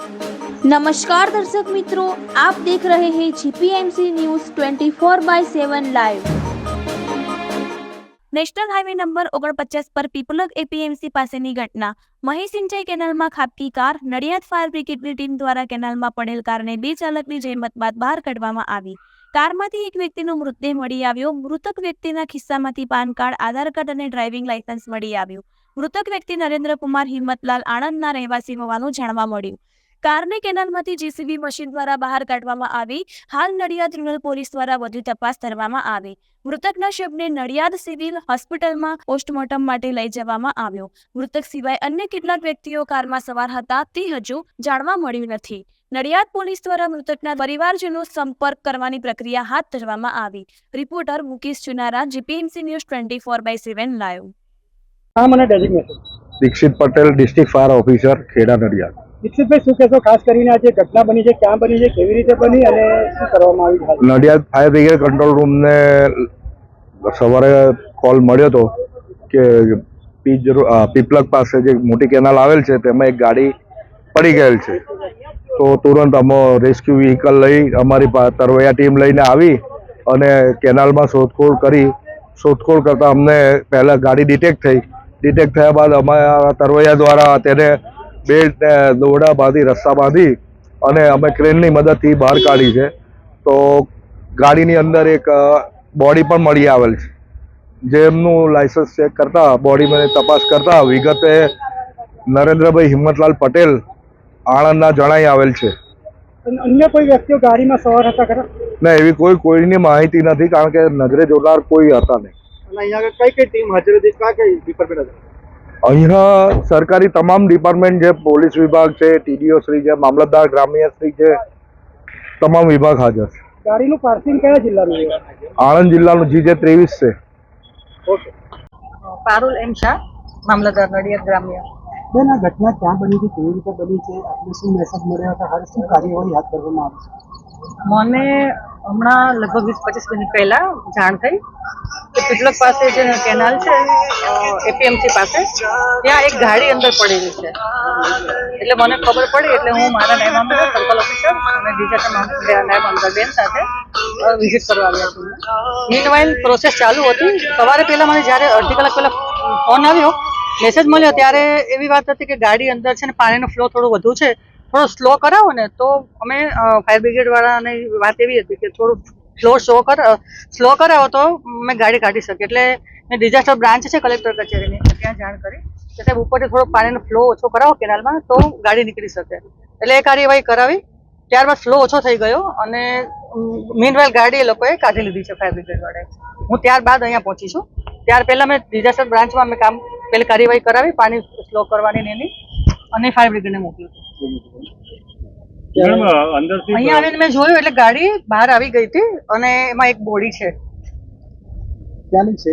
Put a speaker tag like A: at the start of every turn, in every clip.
A: નમસ્કાર દર્શક મિત્રો, આપ દેખ રહે હે GPMC news 24 by 7 live national highway number ઓગણપચાસ પર પીપલગ એપીએમસી પાસેની ઘટના. મહી સિંચાઈ કેનાલમાં ખાબકી કાર, નડિયાદ ફાયર બ્રિગેડની ટીમ દ્વારા કેનાલમાં પડેલ કારને બે ચાલકની જહેમત બાદ બહાર કાઢવામાં આવી. કારમાંથી એક વ્યક્તિનો મૃતદેહ મળી આવ્યો. મૃતક વ્યક્તિના ખિસ્સામાંથી પાન કાર્ડ, આધાર કાર્ડ અને ડ્રાઇવિંગ લાયસન્સ મળી આવ્યું. મૃતક વ્યક્તિ નરેન્દ્ર કુમાર હિંમતલાલ આણંદના રહેવાસી હોવાનું જાણવા મળ્યું. કારને કેનાલમાંથી જીસીબી મશીન દ્વારા બહાર કાઢવામાં આવી. હાલ નડિયાદ રૂરલ પોલીસ દ્વારા વધુ તપાસ કરવામાં આવી. મૃતકના શબને નડિયાદ સિવિલ હોસ્પિટલમાં પોસ્ટમોર્ટમ માટે લઈ જવામાં આવ્યો. મૃતક સિવાય અન્ય કેટલાક વ્યક્તિઓ કારમાં સવાર હતા તે હજુ જાણવા મળ્યું નથી. નડિયાદ પોલીસ દ્વારા મૃતકના પરિવારજનો સંપર્ક કરવાની પ્રક્રિયા હાથ ધરવામાં આવી. Reporter Mukesh Chunara GPMC news twenty four by seven live.
B: નામ અને designation
C: Dikshit Patel district fire officer Kheda Nadiad.
B: દીક્ષિતભાઈ, શું કહેશો? ખાસ કરીને આ જે ઘટના બની છે, ક્યાં બની છે, કેવી રીતે બની અને શું કરવામાં આવી
C: નડિયાદ ફાયર બ્રિગેડ કંટ્રોલ રૂમને સવારે કોલ મળ્યો હતો કે પીજ પીપલગ પાસે જે મોટી કેનાલ આવેલ છે, તેમાં એક ગાડી પડી ગયેલ છે. તો તુરંત અમે રેસ્ક્યુ વ્હીકલ લઈ, અમારી તરવૈયા ટીમ લઈને આવી અને કેનાલમાં શોધખોળ કરી. શોધખોળ કરતાં અમને પહેલાં ગાડી ડિટેક્ટ થઈ. ડિટેક્ટ થયા બાદ અમારા તરવૈયા દ્વારા તેને બેલ્ટ ને દોરડા બાંધી રસ્તા બાંધી અને અમે ક્રેનની મદદથી બહાર કાઢી છે. તો ગાડીની અંદર એક બોડી પણ મળી આવેલ છે. જેમનું લાયસન્સ ચેક કરતા બોડીમાં તપાસ કરતા વિગતે નરેન્દ્રભાઈ હિંમતલાલ પટેલ આણંદના જણાઈ આવેલ છે.
B: અને અન્ય કોઈ વ્યક્તિઓ ગાડીમાં સવાર હતા ખરા?
C: ના એવી કોઈ કોઈની માહિતી નથી કારણ કે નજરે જોનાર કોઈ હતા નહીં.
B: અને અહીંયા કઈ કઈ ટીમ હાજર હતી? કઈ ડિપાર્ટમેન્ટ હતા?
C: અહીંયા સરકારી તમામ ડિપાર્ટમેન્ટ જે પોલીસ વિભાગ છે ટીડીઓ શ્રી છે મામલતદાર ગ્રામ્ય શ્રી છે તમામ વિભાગ હાજર છે.
B: ગાડીનું પાર્કિંગ કયા જિલ્લાનું
C: આણંદ જિલ્લાનું જી જે ત્રેવીસ છે.
B: ઓકે.
D: પારુલ એમ શાહ મામલતદાર નડિયાદ ગ્રામ્ય.
B: બેન આ ઘટના ક્યાં બની હતી? કેવી રીતે બની છે? આપને શું મેસેજ મળ્યો હતો? હાલ શું કાર્યવાહી હાથ ધરવામાં આવી
D: મને હમણાં લગભગ વીસ પચીસ મિનિટ પહેલા જાણ થઈ. કે પાસે જે કેનાલ છે એપીએમસી પાસે, ત્યાં એક ગાડી અંદર પડેલી છે. એટલે મને ખબર પડી, એટલે હું મારા નાયબ સર્કલ ઓફિસર અને બીજા નાયબ મામલતદાર બેન સાથે વિઝિટ કરવા આવ્યા છું. મીનવાઇલ પ્રોસેસ ચાલુ હતી. સવારે પહેલાં મને જ્યારે અડધી કલાક પહેલાં ફોન આવ્યો મેસેજ મળ્યો, ત્યારે એવી વાત હતી કે ગાડી અંદર છે ને પાણીનો ફ્લો થોડો વધુ છે, થોડો સ્લો કરાવો ને, તો અમે ફાયર બ્રિગેડવાળાની વાત એવી હતી કે થોડું સ્લો શો કર સ્લો કરાવો તો મેં ગાડી કાઢી શકે. એટલે મેં ડિઝાસ્ટર બ્રાન્ચ છે કલેક્ટર કચેરીની ત્યાં જાણ કરી. કે સાહેબ, ઉપરથી થોડો પાણીનો ફ્લો ઓછો કરાવો કેનાલમાં, તો ગાડી નીકળી શકે. એટલે એ કાર્યવાહી કરાવી. ત્યારબાદ ફ્લો ઓછો થઈ ગયો અને મીનવેલ ગાડી એ લોકોએ કાઢી લીધી છે ફાયર બ્રિગેડ વાળાએ. હું ત્યારબાદ અહીંયા પહોંચી છું. ત્યાર પહેલાં મેં ડિઝાસ્ટર બ્રાન્ચમાં મેં કામ, પેલી કાર્યવાહી કરાવી, પાણી સ્લો કરવાની એની, અને ફાયર બ્રિગેડને મોકલ્યું.
E: મેડમ અંદરથી
D: અહીંયા આવીને મેં જોયું એટલે ગાડી બહાર આવી ગઈ હતી અને એમાં એક બોડી છે.
B: ક્યાંની છે?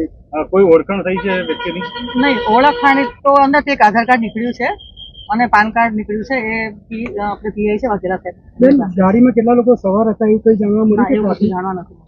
E: કોઈ ઓળખાણ થઈ છે વ્યક્તિની?
D: નહીં ઓળખાણ તો અંદર એક આધાર કાર્ડ નીકળ્યું છે અને પાન કાર્ડ નીકળ્યું છે. એ આપણે પીઆઈ છે વગેરે છે
B: ગાડીમાં કેટલા લોકો સવાર હતા એવું કઈ જાણવા મળ્યું
D: જાણવા નથી